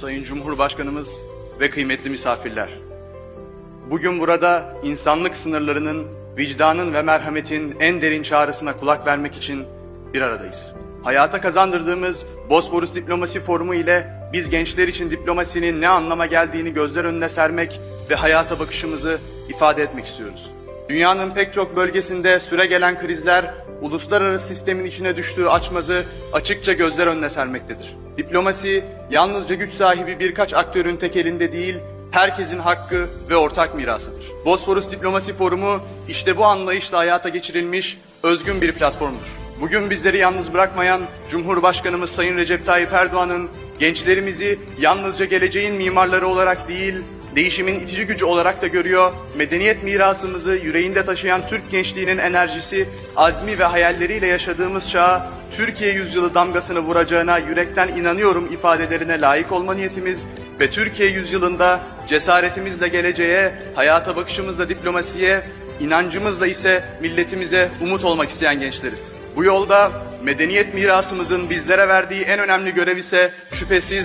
Sayın Cumhurbaşkanımız ve kıymetli misafirler. Bugün burada insanlık sınırlarının, vicdanın ve merhametin en derin çağrısına kulak vermek için bir aradayız. Hayata kazandırdığımız Bosporus Diplomasi Forumu ile biz gençler için diplomasinin ne anlama geldiğini gözler önüne sermek ve hayata bakışımızı ifade etmek istiyoruz. Dünyanın pek çok bölgesinde süre gelen krizler uluslararası sistemin içine düştüğü açmazı açıkça gözler önüne sermektedir. Diplomasi yalnızca güç sahibi birkaç aktörün tek elinde değil, herkesin hakkı ve ortak mirasıdır. Bosforus Diplomasi Forumu işte bu anlayışla hayata geçirilmiş özgün bir platformdur. Bugün bizleri yalnız bırakmayan Cumhurbaşkanımız Sayın Recep Tayyip Erdoğan'ın gençlerimizi yalnızca geleceğin mimarları olarak değil, değişimin itici gücü olarak da görüyor, medeniyet mirasımızı yüreğinde taşıyan Türk gençliğinin enerjisi, azmi ve hayalleriyle yaşadığımız çağa Türkiye yüzyılı damgasını vuracağına yürekten inanıyorum ifadelerine layık olma niyetimiz ve Türkiye yüzyılında cesaretimizle geleceğe, hayata bakışımızla diplomasiye, inancımızla ise milletimize umut olmak isteyen gençleriz. Bu yolda medeniyet mirasımızın bizlere verdiği en önemli görev ise şüphesiz